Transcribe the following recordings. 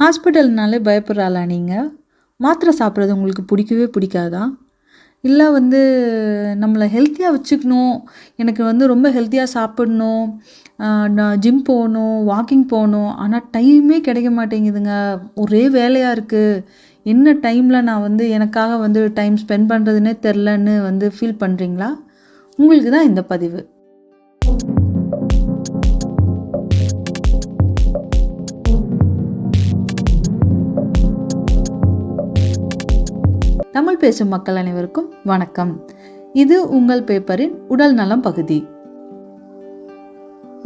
ஹாஸ்பிட்டல்னாலே பயப்படுறாளா நீங்கள் மாத்திரை சாப்பிட்றது உங்களுக்கு பிடிக்கவே பிடிக்காதா? இல்லை வந்து நம்மளை ஹெல்த்தியாக வச்சுக்கணும். எனக்கு வந்து ரொம்ப ஹெல்த்தியாக சாப்பிடணும். நான் ஜிம் போகணும் வாக்கிங் போகணும். ஆனால் டைமே கிடைக்க மாட்டேங்குதுங்க. ஒரே வேலையாக இருக்குது என்ன டைமில் நான் வந்து எனக்காக வந்து டைம் ஸ்பெண்ட் பண்ணுறதுனே தெரிலன்னு வந்து ஃபீல் பண்ணுறீங்களா உங்களுக்கு தான் இந்த பதிவு. தமிழ் பேசும் மக்கள் அனைவருக்கும் வணக்கம். இது உங்கள் பேப்பரின் உடல் நலம் பகுதி.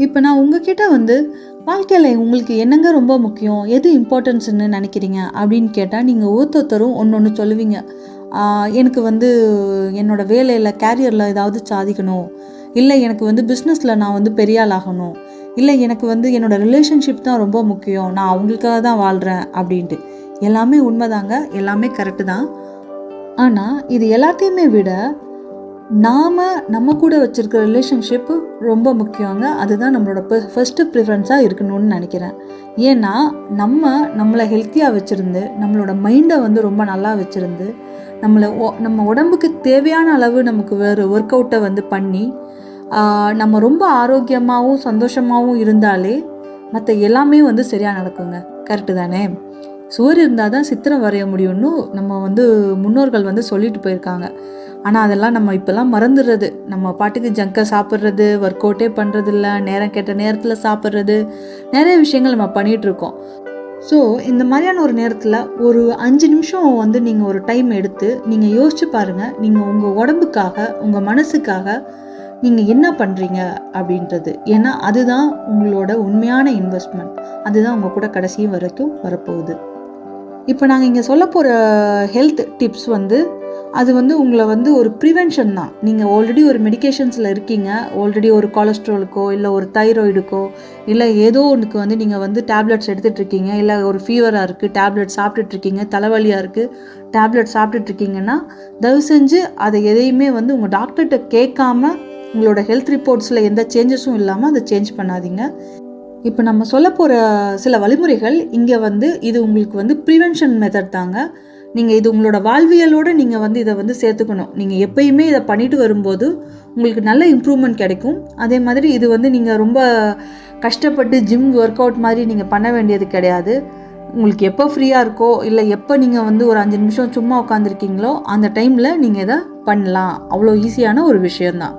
இப்போ நான் உங்ககிட்ட வந்து வாழ்க்கையில் உங்களுக்கு என்னங்க ரொம்ப முக்கியம்? எது இம்பார்ட்டன்ஸ்னு நினைக்கிறீங்க? அப்படின்னு கேட்டால் நீங்கள் ஒருத்தொருத்தரும் ஒன்று ஒன்று சொல்லுவீங்க. எனக்கு வந்து என்னோட வேலையில் கேரியரில் ஏதாவது சாதிக்கணும். இல்லை எனக்கு வந்து பிஸ்னஸில் நான் வந்து பெரிய ஆள் ஆகணும். இல்லை எனக்கு வந்து என்னோட ரிலேஷன்ஷிப் தான் ரொம்ப முக்கியம். நான் அவங்களுக்காக தான் வாழ்கிறேன் அப்படின்ட்டு. எல்லாமே உண்மைதாங்க? எல்லாமே கரெக்டு தான். ஆனால் இது எல்லாத்தையுமே விட நாம் நம்ம கூட வச்சுருக்க ரிலேஷன்ஷிப்பு ரொம்ப முக்கியங்க. அதுதான் நம்மளோட ஃபஸ்ட்டு ப்ரிஃபரன்ஸாக இருக்கணும்னு நினைக்கிறேன். ஏன்னா நம்ம நம்மளை ஹெல்த்தியாக வச்சுருந்து நம்மளோட மைண்டை வந்து ரொம்ப நல்லா வச்சுருந்து நம்மளை ஒ- நம்ம உடம்புக்கு தேவையான அளவு நமக்கு வேறு ஒர்க் அவுட்டை வந்து பண்ணி நம்ம ரொம்ப ஆரோக்கியமாகவும் சந்தோஷமாகவும் இருந்தாலே மற்ற எல்லாமே வந்து சரியாக நடக்குங்க. கரெக்டு தானே? சுவர் இருந்தால் தான் சித்திரம் வரைய முடியும்னு நம்ம வந்து முன்னோர்கள் வந்து சொல்லிட்டு போயிருக்காங்க. ஆனால் அதெல்லாம் நம்ம இப்போல்லாம் மறந்துடுறது. நம்ம பாட்டுக்கு ஜங்கை சாப்பிட்றது ஒர்க் அவுட்டே பண்ணுறதில்ல நேரம் கெட்ட நேரத்தில் சாப்பிட்றது நிறைய விஷயங்கள் நம்ம பண்ணிகிட்டு இருக்கோம். ஸோ இந்த மாதிரியான ஒரு நேரத்தில் ஒரு அஞ்சு நிமிஷம் வந்து நீங்கள் ஒரு டைம் எடுத்து நீங்கள் யோசிச்சு பாருங்கள் நீங்கள் உங்கள் உடம்புக்காக உங்கள் மனசுக்காக நீங்கள் என்ன பண்ணுறீங்க அப்படின்றது. ஏன்னா அதுதான் உங்களோட உண்மையான இன்வெஸ்ட்மெண்ட் அதுதான் உங்கள் கூட கடைசி வரைக்கும் வரப்போகுது. இப்போ நாங்கள் இங்கே சொல்ல போகிற ஹெல்த் டிப்ஸ் வந்து அது வந்து உங்களை வந்து ஒரு ப்ரிவென்ஷன் தான். நீங்கள் ஆல்ரெடி ஒரு மெடிகேஷன்ஸில் இருக்கீங்க ஆல்ரெடி ஒரு கொலஸ்ட்ராலுக்கோ இல்லை ஒரு தைராய்டுக்கோ இல்லை ஏதோ ஒன்றுக்கு வந்து நீங்கள் வந்து டேப்லெட்ஸ் எடுத்துகிட்டு இருக்கீங்க இல்லை ஒரு ஃபீவராக இருக்குது டேப்லெட் சாப்பிட்டுட்ருக்கீங்க தலைவலியாக இருக்குது டேப்லெட் சாப்பிட்டுட்ருக்கீங்கன்னா தயவு செஞ்சு அதை எதையுமே வந்து உங்கள் டாக்டர்கிட்ட கேட்காம உங்களோட ஹெல்த் ரிப்போர்ட்ஸில் எந்த சேஞ்சஸும் இல்லாமல் அதை சேஞ்ச் பண்ணாதீங்க. இப்போ நம்ம சொல்ல போகிற சில வழிமுறைகள் இங்கே வந்து இது உங்களுக்கு வந்து ப்ரிவென்ஷன் மெத்தட் தாங்க. நீங்கள் இது உங்களோட வாழ்வியலோடு நீங்கள் வந்து இதை வந்து சேர்த்துக்கணும். நீங்கள் எப்பயுமே இதை பண்ணிட்டு வரும்போது உங்களுக்கு நல்ல இம்ப்ரூவ்மெண்ட் கிடைக்கும். அதே மாதிரி இது வந்து நீங்கள் ரொம்ப கஷ்டப்பட்டு ஜிம் ஒர்க் அவுட் மாதிரி நீங்கள் பண்ண வேண்டியது கிடையாது. உங்களுக்கு எப்போ ஃப்ரீயாக இருக்கோ இல்லை எப்போ நீங்கள் வந்து ஒரு அஞ்சு நிமிஷம் சும்மா உட்காந்துருக்கீங்களோ அந்த டைமில் நீங்கள் இதை பண்ணலாம். அவ்வளோ ஈஸியான ஒரு விஷயந்தான்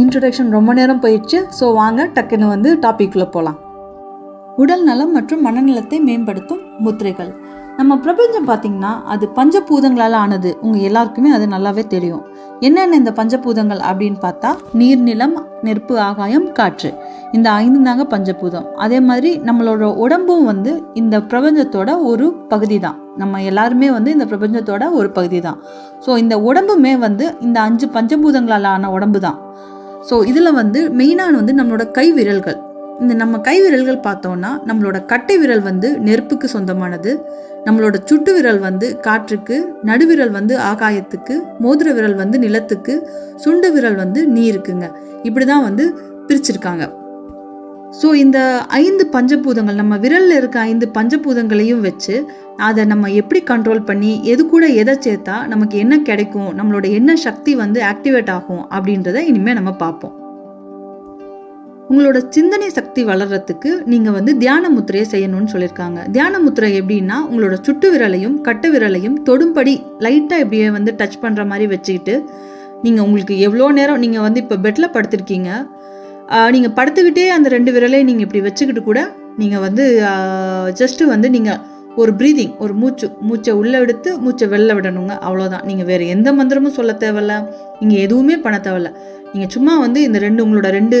இன்ட்ரடக்ஷன் ரொம்ப நேரம் போயிடுச்சு. ஸோ வாங்க டக்குன்னு வந்து டாப்பிக்குள்ளே போகலாம் உடல் நலம் மற்றும் மனநலத்தை மேம்படுத்தும் முத்திரைகள். நம்ம பிரபஞ்சம் பார்த்திங்கன்னா அது பஞ்சபூதங்களால் ஆனது. உங்கள் எல்லாருக்குமே அது நல்லாவே தெரியும். என்னென்ன இந்த பஞ்சபூதங்கள் அப்படின்னு பார்த்தா நீர் நிலம் நெருப்பு ஆகாயம் காற்று. இந்த ஐந்து தாங்க பஞ்சபூதம். அதே மாதிரி நம்மளோட உடம்பும் வந்து இந்த பிரபஞ்சத்தோட ஒரு பகுதி தான் நம்ம எல்லாருமே வந்து இந்த பிரபஞ்சத்தோட ஒரு பகுதி தான் ஸோ இந்த உடம்புமே வந்து இந்த அஞ்சு பஞ்சபூதங்களால் ஆன உடம்பு தான் ஸோ இதில் வந்து மெயினான வந்து நம்மளோட கை விரல்கள் இந்த நம்ம கை விரல்கள் பார்த்தோம்னா நம்மளோட கட்டை விரல் வந்து நெருப்புக்கு சொந்தமானது. நம்மளோட சுட்டு விரல் வந்து காற்றுக்கு நடுவிரல் வந்து ஆகாயத்துக்கு மோதிர விரல் வந்து நிலத்துக்கு சுண்டு விரல் வந்து நீருக்குங்க. இப்படி தான் வந்து பிரிச்சிருக்காங்க. ஸோ இந்த ஐந்து பஞ்சபூதங்கள் நம்ம விரலில் இருக்க ஐந்து பஞ்சபூதங்களையும் வச்சு அதை நம்ம எப்படி கண்ட்ரோல் பண்ணி எது கூட எதை சேர்த்தா நமக்கு என்ன கிடைக்கும் நம்மளோட என்ன சக்தி வந்து ஆக்டிவேட் ஆகும் அப்படின்றத இனிமேல் நம்ம பார்ப்போம். உங்களோட சிந்தனை சக்தி வளர்றதுக்கு நீங்கள் வந்து தியான முத்திரையை செய்யணும்னு சொல்லியிருக்காங்க. தியான முத்திரை எப்படின்னா உங்களோட சுட்டு விரலையும் கட்டு விரலையும் தொடும்படி லைட்டாக இப்படியே வந்து டச் பண்ணுற மாதிரி வச்சுக்கிட்டு நீங்கள் உங்களுக்கு எவ்வளோ நேரம் நீங்கள் வந்து இப்போ பெட்டில் படுத்திருக்கீங்க நீங்கள் படுத்துக்கிட்டே அந்த ரெண்டு விரலையும் நீங்கள் இப்படி வச்சுக்கிட்டு கூட நீங்கள் வந்து ஜஸ்ட்டு வந்து நீங்கள் ஒரு ப்ரீதிங் ஒரு மூச்சு மூச்சை உள்ளே எடுத்து மூச்சை வெளில விடணுங்க. அவ்வளோதான் நீங்கள் வேறு எந்த மந்திரமும் சொல்ல தேவையில்ல. நீங்கள் எதுவுமே பண்ண தேவையில்ல. நீங்கள் சும்மா வந்து இந்த ரெண்டு உங்களோட ரெண்டு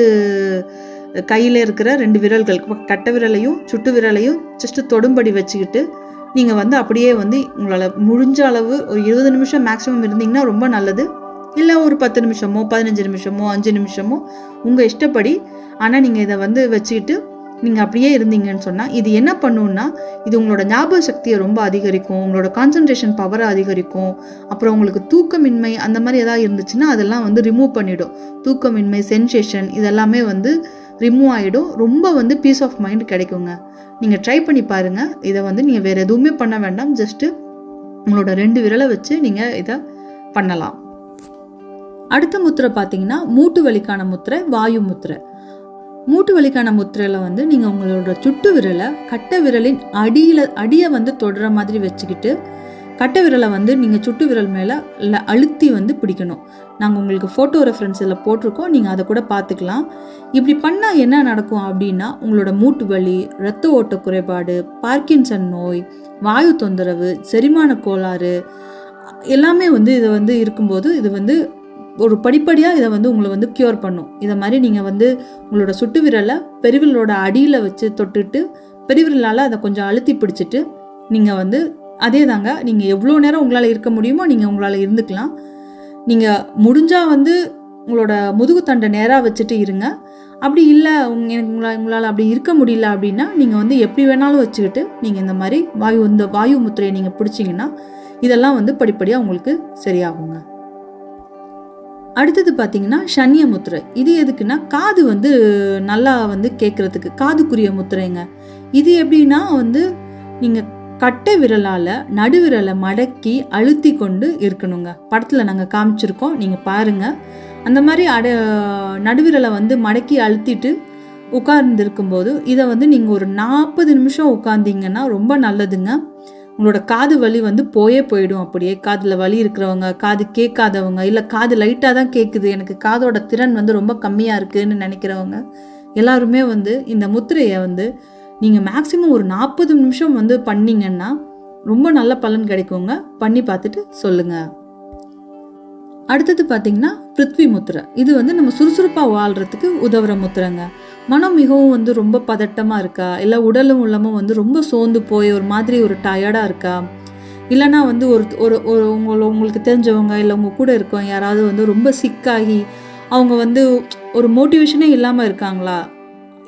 கையில் இருக்கிற ரெண்டு விரல்கள் கட்டை விரலையும் சுட்டு விரலையும் ஜஸ்ட்டு தொடும்படி வச்சுக்கிட்டு நீங்கள் வந்து அப்படியே வந்து உங்களால் முடிஞ்ச அளவு ஒரு இருபது நிமிஷம் மேக்ஸிமம் இருந்தீங்கன்னா ரொம்ப நல்லது. இல்லை ஒரு பத்து நிமிஷமோ பதினஞ்சு நிமிஷமோ அஞ்சு நிமிஷமோ உங்கள் இஷ்டப்படி. ஆனால் நீங்கள் இதை வந்து வச்சுக்கிட்டு நீங்கள் அப்படியே இருந்தீங்கன்னு சொன்னால் இது என்ன பண்ணுன்னா இது உங்களோட ஞாபக சக்தியை ரொம்ப அதிகரிக்கும் உங்களோட கான்சன்ட்ரேஷன் பவரை அதிகரிக்கும். அப்புறம் உங்களுக்கு தூக்கமின்மை அந்த மாதிரி எதாவது இருந்துச்சுன்னா அதெல்லாம் வந்து ரிமூவ் பண்ணிடும். தூக்கமின்மை சென்சேஷன் இதெல்லாமே வந்து ரிமூவ் ஆகிடும் ரொம்ப வந்து பீஸ் ஆஃப் மைண்ட் கிடைக்குங்க. நீங்கள் ட்ரை பண்ணி பாருங்கள் இதை வந்து நீங்கள் வேறு எதுவுமே பண்ண வேண்டாம். ஜஸ்ட்டு உங்களோட ரெண்டு விரலை வச்சு நீங்கள் இதை பண்ணலாம். அடுத்த முத்திரை பார்த்தீங்கன்னா மூட்டு வலிக்கான முத்திரை வாயு முத்திரை. மூட்டு வலிக்கான முத்திரையில் வந்து நீங்கள் உங்களோட சுட்டு விரலை கட்டை விரலின் அடியில் அடியை வந்து தொடுற மாதிரி வச்சுக்கிட்டு கட்டை விரலை வந்து நீங்கள் சுட்டு விரல் மேலே இல்லை அழுத்தி வந்து பிடிக்கணும். நாங்கள் உங்களுக்கு ஃபோட்டோ ரெஃபரன்ஸ் இதில் போட்டிருக்கோம். நீங்கள் அதை கூட பார்த்துக்கலாம். இப்படி பண்ணால் என்ன நடக்கும் அப்படின்னா உங்களோட மூட்டு வலி இரத்த ஓட்ட குறைபாடு பார்க்கின்சன் நோய் வாயு தொந்தரவு செரிமான கோளாறு எல்லாமே வந்து இது வந்து இருக்கும்போது இது வந்து ஒரு படிப்படியாக இதை வந்து உங்களை வந்து க்யூர் பண்ணும். இதை மாதிரி நீங்கள் வந்து உங்களோட சுட்டு விரலை பெருவிரலோட அடியில் வச்சு தொட்டுட்டு பெருவிரலால் அதை கொஞ்சம் அழுத்தி பிடிச்சிட்டு நீங்கள் வந்து அதே தாங்க நீங்கள் எவ்வளோ நேரம் உங்களால் இருக்க முடியுமோ நீங்கள் உங்களால் இருந்துக்கலாம். நீங்கள் முடிஞ்சால் வந்து உங்களோட முதுகு தண்டை நேராக வச்சுட்டு இருங்க. அப்படி இல்லை உங்க உங்களால் உங்களால் அப்படி இருக்க முடியல அப்படின்னா நீங்கள் வந்து எப்படி வேணாலும் வச்சுக்கிட்டு நீங்கள் இந்த மாதிரி வாயு இந்த வாயு முத்திரையை நீங்கள் பிடிச்சிங்கன்னா இதெல்லாம் வந்து படிப்படியாக உங்களுக்கு சரியாகுங்க. அடுத்தது பார்த்தீங்கன்னா சன்னிய முத்திரை. இது எதுக்குன்னா காது வந்து நல்லா வந்து கேட்குறதுக்கு காதுக்குரிய முத்திரைங்க. இது எப்படின்னா வந்து நீங்கள் கட்டை விரலால் நடுவிரலை மடக்கி அழுத்தி கொண்டு இருக்கணுங்க. படத்தில் நாங்கள் காமிச்சிருக்கோம் நீங்கள் பாருங்கள் அந்த மாதிரி அட நடுவிரலை வந்து மடக்கி அழுத்திட்டு உட்கார்ந்துருக்கும்போது இதை வந்து நீங்கள் ஒரு நாற்பது நிமிஷம் உட்காந்திங்கன்னா ரொம்ப நல்லதுங்க. உங்களோட காது வலி வந்து போயே போயிடும் அப்படியே. காதில் வலி இருக்கிறவங்க காது கேட்காதவங்க இல்லை காது லைட்டாக தான் கேட்குது எனக்கு காதோட திறன் வந்து ரொம்ப கம்மியாக இருக்குதுன்னு நினைக்கிறவங்க எல்லாருமே வந்து இந்த முத்திரையை வந்து நீங்கள் மேக்ஸிமம் ஒரு நாற்பது நிமிஷம் வந்து பண்ணிங்கன்னா ரொம்ப நல்ல பலன் கிடைக்குங்க. பண்ணி பார்த்துட்டு சொல்லுங்கள் அடுத்தது பார்த்தீங்கன்னா பிருத்வி முத்திரை. இது வந்து நம்ம சுறுசுறுப்பாக வாழ்கிறதுக்கு உதவுற முத்திரைங்க. மனம் மிகவும் வந்து ரொம்ப பதட்டமாக இருக்கா? இல்லை உடலும் உள்ளமும் வந்து ரொம்ப சோர்ந்து போய் ஒரு மாதிரி ஒரு டயர்டாக இருக்கா? இல்லைனா வந்து ஒரு ஒரு ஒரு உங்களை உங்களுக்கு தெரிஞ்சவங்க இல்லை உங்கள் கூட இருக்கவங்க யாராவது வந்து ரொம்ப சிக்காகி அவங்க வந்து ஒரு மோட்டிவேஷனே இல்லாமல் இருக்காங்களா?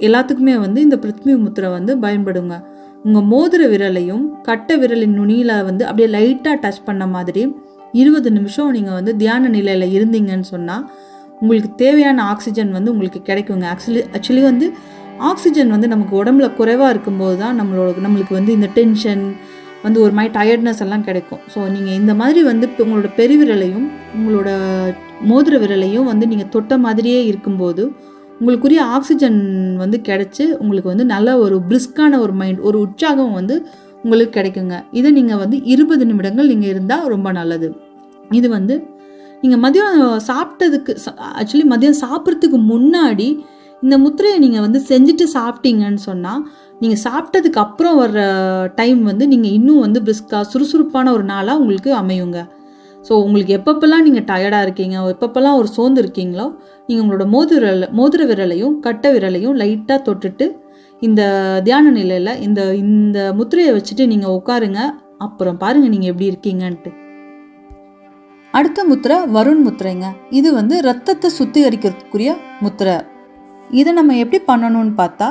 எல்லாத்துக்குமே வந்து இந்த பிருத்வி முத்திரை வந்து பயன்படுங்க. உங்கள் மோதிர விரலையும் கட்டை விரலின் நுனியில் வந்து அப்படியே லைட்டாக டச் பண்ண மாதிரி இருபது நிமிஷம் நீங்கள் வந்து தியான நிலையில் இருந்தீங்கன்னு சொன்னால் உங்களுக்கு தேவையான ஆக்சிஜன் வந்து உங்களுக்கு கிடைக்குங்க. ஆக்சுவலி ஆக்சுவலி வந்து ஆக்சிஜன் வந்து நமக்கு உடம்புல குறைவாக இருக்கும்போது தான் நம்மளோட நம்மளுக்கு வந்து இந்த டென்ஷன் வந்து ஒரு மாதிரி டயர்ட்னஸ் எல்லாம் கிடைக்கும். ஸோ நீங்கள் இந்த மாதிரி வந்து இப்போ உங்களோட பெருவிரலையும் உங்களோட மோதிர விரலையும் வந்து நீங்கள் தொட்ட மாதிரியே இருக்கும்போது உங்களுக்குரிய ஆக்சிஜன் வந்து கிடைச்சி உங்களுக்கு வந்து நல்ல ஒரு பிரிஸ்கான ஒரு மைண்ட் ஒரு உற்சாகம் வந்து உங்களுக்கு கிடைக்குங்க. இதை நீங்கள் வந்து இருபது நிமிடங்கள் நீங்கள் இருந்தால் ரொம்ப நல்லது. இது வந்து நீங்கள் மதியம் சாப்பிட்டதுக்கு ஆக்சுவலி மதியம் சாப்பிட்றதுக்கு முன்னாடி இந்த முத்திரையை நீங்கள் வந்து செஞ்சுட்டு சாப்பிட்டீங்கன்னு சொன்னால் நீங்கள் சாப்பிட்டதுக்கு அப்புறம் வர்ற டைம் வந்து நீங்கள் இன்னும் வந்து பிரிஸ்காக சுறுசுறுப்பான ஒரு நாளாக உங்களுக்கு அமையுங்க. ஸோ உங்களுக்கு எப்பப்பெல்லாம் நீங்கள் டயர்டாக இருக்கீங்க எப்பப்பெல்லாம் ஒரு சோர்ந்து இருக்கீங்களோ நீங்கள் உங்களோட மோதிரல் மோதிர விரலையும் கட்டை விரலையும் லைட்டாக தொட்டுட்டு இந்த தியான நிலையில் இந்த இந்த முத்திரையை வச்சுட்டு நீங்கள் உட்காருங்க. அப்புறம் பாருங்கள் நீங்கள் எப்படி இருக்கீங்கன்ட்டு. அடுத்த முத்திரை வருண் முத்திரைங்க. இது வந்து ரத்தத்தை சுத்திகரிக்கிறதுக்குரிய முத்திரை. இதை நம்ம எப்படி பண்ணணும்னு பார்த்தா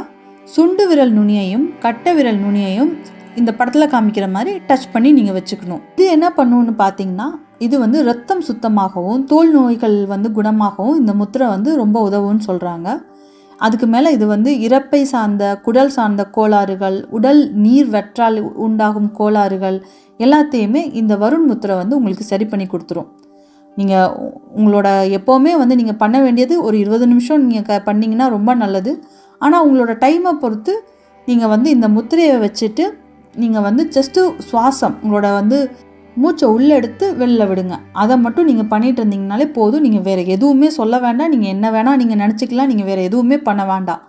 சுண்டு விரல் நுனியையும் கட்டை விரல் நுனியையும் இந்த படத்தில் காமிக்கிற மாதிரி டச் பண்ணி நீங்கள் வச்சுக்கணும். இது என்ன பண்ணுன்னு பார்த்தீங்கன்னா இது வந்து ரத்தம் சுத்தமாகவும் தோல் நோய்கள் வந்து குணமாகவும் இந்த முத்திரை வந்து ரொம்ப உதவும்னு சொல்கிறாங்க அதுக்கு மேலே இது வந்து இறப்பை சார்ந்த குடல் சார்ந்த கோளாறுகள் உடல் நீர் வெற்றால் உண்டாகும் கோளாறுகள் எல்லாத்தையுமே இந்த வருண் முத்திரை வந்து உங்களுக்கு சரி பண்ணி கொடுத்துரும். நீங்கள் உங்களோட எப்போவுமே வந்து நீங்கள் பண்ண வேண்டியது ஒரு இருபது நிமிஷம் நீங்கள் க பண்ணிங்கன்னா ரொம்ப நல்லது. ஆனால் உங்களோட டைமை பொறுத்து நீங்கள் வந்து இந்த முத்திரையை வச்சுட்டு நீங்கள் வந்து ஜஸ்ட்டு சுவாசம் உங்களோட வந்து மூச்சை உள்ளே எடுத்து வெளில விடுங்க. அதை மட்டும் நீங்கள் பண்ணிகிட்டு இருந்தீங்கனாலே போதும். நீங்கள் வேறு எதுவுமே சொல்ல வேண்டாம். நீங்கள் என்ன வேணால் நீங்கள் நினச்சிக்கலாம். நீங்கள் வேறு எதுவுமே பண்ண வேண்டாம்.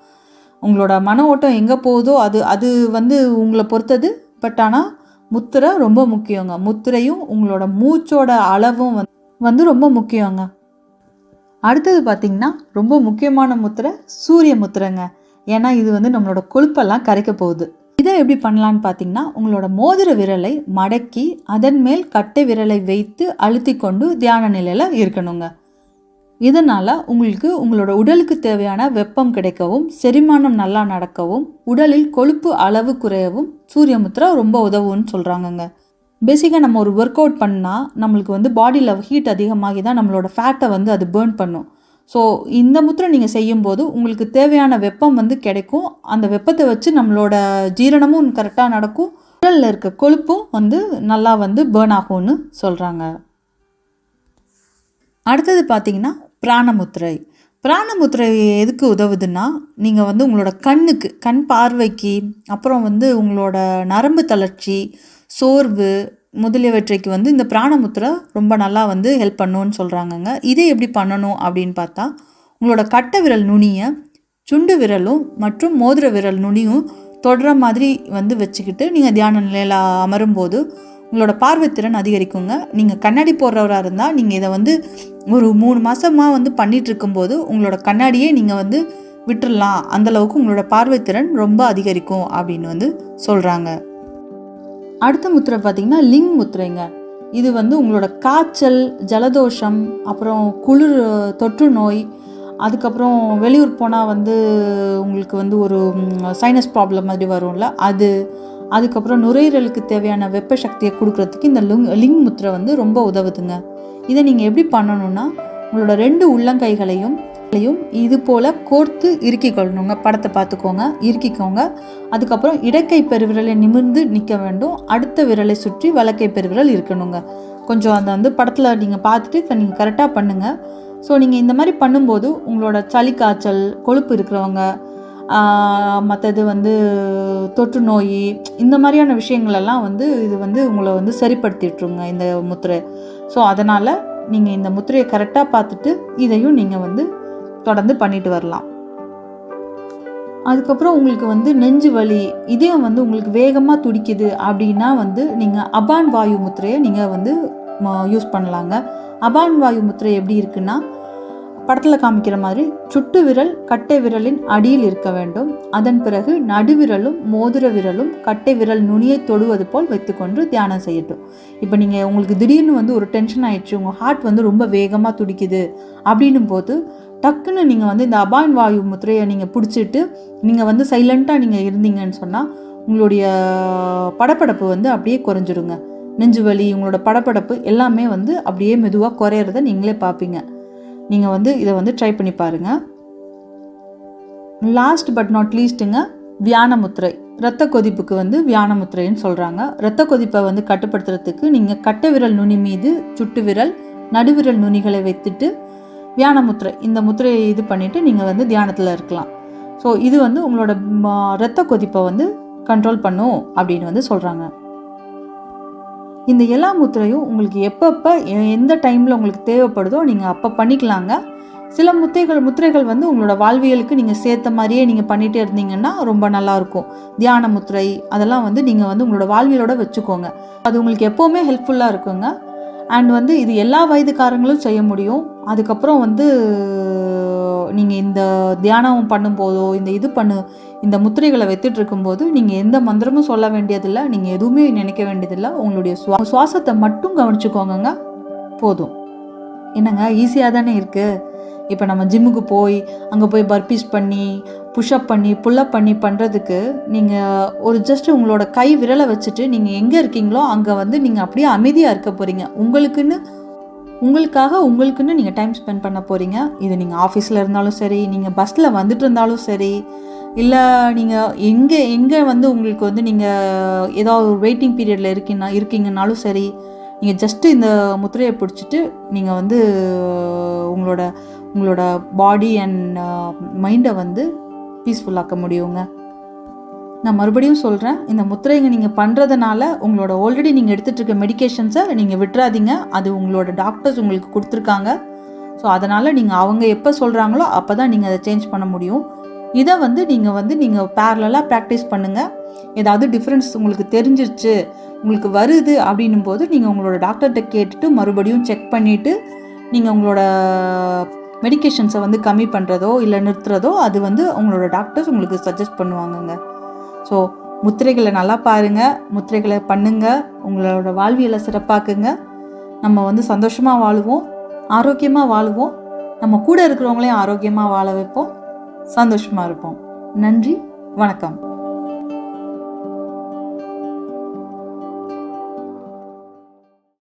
உங்களோட மன ஓட்டம் எங்கே போகுதோ அது அது வந்து உங்களை பொறுத்தது. பட் ஆனால் முத்திரை ரொம்ப முக்கியங்க. முத்திரையும் உங்களோட மூச்சோட அளவும் வந்து வந்து ரொம்ப முக்கியங்க. அடுத்தது பார்த்திங்கன்னா ரொம்ப முக்கியமான முத்திரை சூரிய முத்திரைங்க. ஏன்னா இது வந்து நம்மளோட கொழுப்பெல்லாம் கரைக்க போகுது. இதை எப்படி பண்ணலான்னு பார்த்தீங்கன்னா உங்களோட மோதிர விரலை மடக்கி அதன் மேல் கட்டை விரலை வைத்து அழுத்தி கொண்டு தியான நிலையில் இருக்கணுங்க. இதனால் உங்களுக்கு உங்களோட உடலுக்கு தேவையான வெப்பம் கிடைக்கவும் செரிமானம் நல்லா நடக்கவும் உடலில் கொழுப்பு அளவு குறையவும் சூரிய ரொம்ப உதவும்னு சொல்கிறாங்கங்க பேசிக்காக நம்ம ஒரு ஒர்க் அவுட் பண்ணால் நம்மளுக்கு வந்து பாடியில் ஹீட் அதிகமாகி தான் நம்மளோட ஃபேட்டை வந்து அது பேர்ன் பண்ணும். ஸோ இந்த முத்திரை நீங்கள் செய்யும்போது உங்களுக்கு தேவையான வெப்பம் வந்து கிடைக்கும். அந்த வெப்பத்தை வச்சு நம்மளோட ஜீரணமும் கரெக்டாக நடக்கும். உடலில் இருக்க கொழுப்பும் வந்து நல்லா வந்து பேர்ன் ஆகும்னு சொல்கிறாங்க அடுத்தது பார்த்தீங்கன்னா பிராணமுத்திரை. பிராணமுத்திரை எதுக்கு உதவுதுன்னா நீங்கள் வந்து உங்களோட கண்ணுக்கு கண் பார்வைக்கு அப்புறம் வந்து உங்களோட நரம்பு தளர்ச்சி சோர்வு முதலியவற்றைக்கு வந்து இந்த பிராணமுத்திரை ரொம்ப நல்லா வந்து ஹெல்ப் பண்ணுன்னு சொல்கிறாங்கங்க இதை எப்படி பண்ணணும் அப்படின்னு பார்த்தா உங்களோட கட்டை விரல் நுனியை சுண்டு விரலும் மற்றும் மோதிர விரல் நுனியும் தொடுற மாதிரி வந்து வச்சுக்கிட்டு நீங்கள் தியான நிலையில் அமரும்போது உங்களோட பார்வைத்திறன் அதிகரிக்குங்க. நீங்கள் கண்ணாடி போடுறவராக இருந்தால் நீங்கள் இதை வந்து ஒரு மூணு மாதமாக வந்து பண்ணிகிட்டு இருக்கும்போது உங்களோட கண்ணாடியே நீங்கள் வந்து விட்டுடலாம் அந்தளவுக்கு உங்களோட பார்வைத்திறன் ரொம்ப அதிகரிக்கும் அப்படின்னு வந்து சொல்கிறாங்க அடுத்த முத்திரை பார்த்தீங்கன்னா லிங் முத்திரைங்க. இது வந்து உங்களோட காய்ச்சல் ஜலதோஷம் அப்புறம் குளிர் தொற்று நோய் அதுக்கப்புறம் வெளியூர் போனால் வந்து உங்களுக்கு வந்து ஒரு சைனஸ் ப்ராப்ளம் மாதிரி வரும்ல அது அதுக்கப்புறம் நுரையீரலுக்கு தேவையான வெப்ப சக்தியை கொடுக்கறதுக்கு இந்த லிங் லிங் முத்திரை வந்து ரொம்ப உதவுதுங்க. இதை நீங்கள் எப்படி பண்ணணும்னா உங்களோட ரெண்டு உள்ளங்கைகளையும் இது போல் கோர்த்து இறுக்கி கொள்ளணுங்க படத்தை பார்த்துக்கோங்க இறுக்கிக்கோங்க. அதுக்கப்புறம் இடக்கை பெருவிரலை நிமிர்ந்து நிற்க வேண்டும். அடுத்த விரலை சுற்றி வலக்கை பெருவிரல் இருக்கணுங்க. கொஞ்சம் அந்த வந்து படத்தில் நீங்கள் பார்த்துட்டு நீங்கள் கரெக்டாக பண்ணுங்கள் ஸோ நீங்கள் இந்த மாதிரி பண்ணும்போது உங்களோட சளி காய்ச்சல் கொழுப்பு இருக்கிறவங்க மற்றது வந்து தொற்று நோய் இந்த மாதிரியான விஷயங்களெல்லாம் வந்து இது வந்து உங்களை வந்து சரிப்படுத்திட்டுருங்க இந்த முத்திரை. ஸோ அதனால் நீங்கள் இந்த முத்திரையை கரெக்டாக பார்த்துட்டு இதையும் நீங்கள் வந்து தொடர்ந்து பண்ணிட்டு வரலாம். அதுக்கப்புறம் உங்களுக்கு வந்து நெஞ்சு வலி இதயம் வந்து உங்களுக்கு வேகமாக துடிக்குது அப்படின்னா வந்து நீங்கள் அபான் வாயு முத்திரையை நீங்கள் வந்து யூஸ் பண்ணலாங்க. அபான் வாயு முத்திரை எப்படி இருக்குன்னா படத்தில் காமிக்கிற மாதிரி சுட்டு விரல் கட்டை விரலின் அடியில் இருக்க வேண்டும். அதன் பிறகு நடுவிரலும் மோதிர விரலும் கட்டை விரல் நுனியை தொடுவது போல் வைத்துக்கொண்டு தியானம் செய்யட்டும். இப்போ நீங்கள் உங்களுக்கு திடீர்னு வந்து ஒரு டென்ஷன் ஆயிடுச்சு உங்கள் ஹார்ட் வந்து ரொம்ப வேகமாக துடிக்குது அப்படின்னும் போது டக்குன்னு நீங்கள் வந்து இந்த அபான் வாயு முத்திரையை நீங்கள் பிடிச்சிட்டு நீங்கள் வந்து சைலண்ட்டாக நீங்கள் இருந்தீங்கன்னு சொன்னால் உங்களுடைய படப்படப்பு வந்து அப்படியே குறைஞ்சிடுங்க நெஞ்சு வலி உங்களோட படப்படப்பு எல்லாமே வந்து அப்படியே மெதுவாக குறையிறத நீங்களே பார்ப்பீங்க நீங்கள் வந்து இதை வந்து ட்ரை பண்ணி பாருங்கள் லாஸ்ட் பட் நாட் லீஸ்ட்டுங்க வியான முத்திரை. இரத்த கொதிப்புக்கு வந்து வியான முத்திரைன்னு சொல்கிறாங்க இரத்த கொதிப்பை வந்து கட்டுப்படுத்துறதுக்கு நீங்கள் கட்டை விரல் நுனி மீது சுட்டு விரல் நடுவிரல் நுனிகளை வைத்துட்டு தியான முத்திரை இந்த முத்திரையை இது பண்ணிவிட்டு நீங்கள் வந்து தியானத்தில் இருக்கலாம். ஸோ இது வந்து உங்களோட ரத்த கொதிப்பை வந்து கண்ட்ரோல் பண்ணும் அப்படின்னு வந்து சொல்கிறாங்க இந்த எல்லா முத்திரையும் உங்களுக்கு எப்பப்போ எந்த டைமில் உங்களுக்கு தேவைப்படுதோ நீங்கள் அப்போ பண்ணிக்கலாங்க. சில முத்தைகள் முத்திரைகள் வந்து உங்களோட வாழ்வியலுக்கு நீங்கள் சேர்த்த மாதிரியே நீங்கள் பண்ணிகிட்டே இருந்தீங்கன்னா ரொம்ப நல்லாயிருக்கும் தியான முத்திரை அதெல்லாம் வந்து நீங்கள் வந்து உங்களோட வாழ்வியலோட வச்சுக்கோங்க. அது உங்களுக்கு எப்போவுமே ஹெல்ப்ஃபுல்லாக இருக்குங்க. அண்ட் வந்து இது எல்லா வயதுக்காரங்களும் செய்ய முடியும். அதுக்கப்புறம் வந்து நீங்கள் இந்த தியானம் பண்ணும்போதோ இந்த இது பண்ணு இந்த முத்திரைகளை வைத்துட்டு இருக்கும்போது நீங்கள் எந்த மந்திரமும் சொல்ல வேண்டியதில்லை. நீங்கள் எதுவுமே நினைக்க வேண்டியதில்லை. உங்களுடைய சுவா சுவாசத்தை மட்டும் கவனிச்சுக்கோங்க போதும். என்னங்க ஈஸியாக தானே இருக்குது இப்போ நம்ம ஜிம்முக்கு போய் அங்கே போய் பர்பீஸ் பண்ணி புஷ்அப் பண்ணி புல்லப் பண்ணி பண்ணுறதுக்கு நீங்கள் ஒரு ஜஸ்ட் உங்களோட கை விரலை வச்சுட்டு நீங்கள் எங்கே இருக்கீங்களோ அங்கே வந்து நீங்கள் அப்படியே அமைதியாக இருக்க போகிறீங்க உங்களுக்குன்னு உங்களுக்காக உங்களுக்குன்னு நீங்கள் டைம் ஸ்பெண்ட் பண்ண போகிறீங்க இது நீங்கள் ஆஃபீஸில் இருந்தாலும் சரி நீங்கள் பஸ்ஸில் வந்துட்டு இருந்தாலும் சரி இல்லை நீங்கள் எங்கே எங்கே வந்து உங்களுக்கு வந்து நீங்கள் ஏதாவது ஒரு வெயிட்டிங் பீரியடில் இருக்கீங்கன்னா இருக்கீங்கனாலும் சரி நீங்கள் ஜஸ்ட்டு இந்த முத்திரையை பிடிச்சிட்டு நீங்கள் வந்து உங்களோட உங்களோட பாடி அண்ட் மைண்டை வந்து பீஸ்ஃபுல்லாக்க முடியுங்க. நான் மறுபடியும் சொல்கிறேன் இந்த முத்திரைங்க நீங்கள் பண்ணுறதுனால உங்களோட ஆல்ரெடி நீங்கள் எடுத்துகிட்டு இருக்க மெடிக்கேஷன்ஸை நீங்கள் விட்டுறாதீங்க. அது உங்களோட டாக்டர்ஸ் உங்களுக்கு கொடுத்துருக்காங்க. ஸோ அதனால் நீங்கள் அவங்க எப்போ சொல்கிறாங்களோ அப்போ தான் நீங்கள் அதை சேஞ்ச் பண்ண முடியும். இதை வந்து நீங்கள் வந்து நீங்கள் பேரலாக ப்ராக்டிஸ் பண்ணுங்கள் ஏதாவது டிஃப்ரென்ஸ் உங்களுக்கு தெரிஞ்சிருச்சு உங்களுக்கு வருது அப்படின்னும் போது நீங்கள் உங்களோட டாக்டர்கிட்ட கேட்டுட்டு மறுபடியும் செக் பண்ணிவிட்டு நீங்கள் உங்களோட மெடிக்கேஷன்ஸை வந்து கம்மி பண்ணுறதோ இல்லை நிறுத்துறதோ அது வந்து உங்களோட டாக்டர்ஸ் உங்களுக்கு சஜஸ்ட் பண்ணுவாங்கங்க. ஸோ முத்திரைகளை நல்லா பாருங்கள் முத்திரைகளை பண்ணுங்கள் உங்களோட வாழ்வியலை சிறப்பாக்குங்க. நம்ம வந்து சந்தோஷமாக வாழுவோம் ஆரோக்கியமாக வாழுவோம். நம்ம கூட இருக்கிறவங்களையும் ஆரோக்கியமாக வாழ வைப்போம் சந்தோஷமாக இருப்போம். நன்றி வணக்கம்.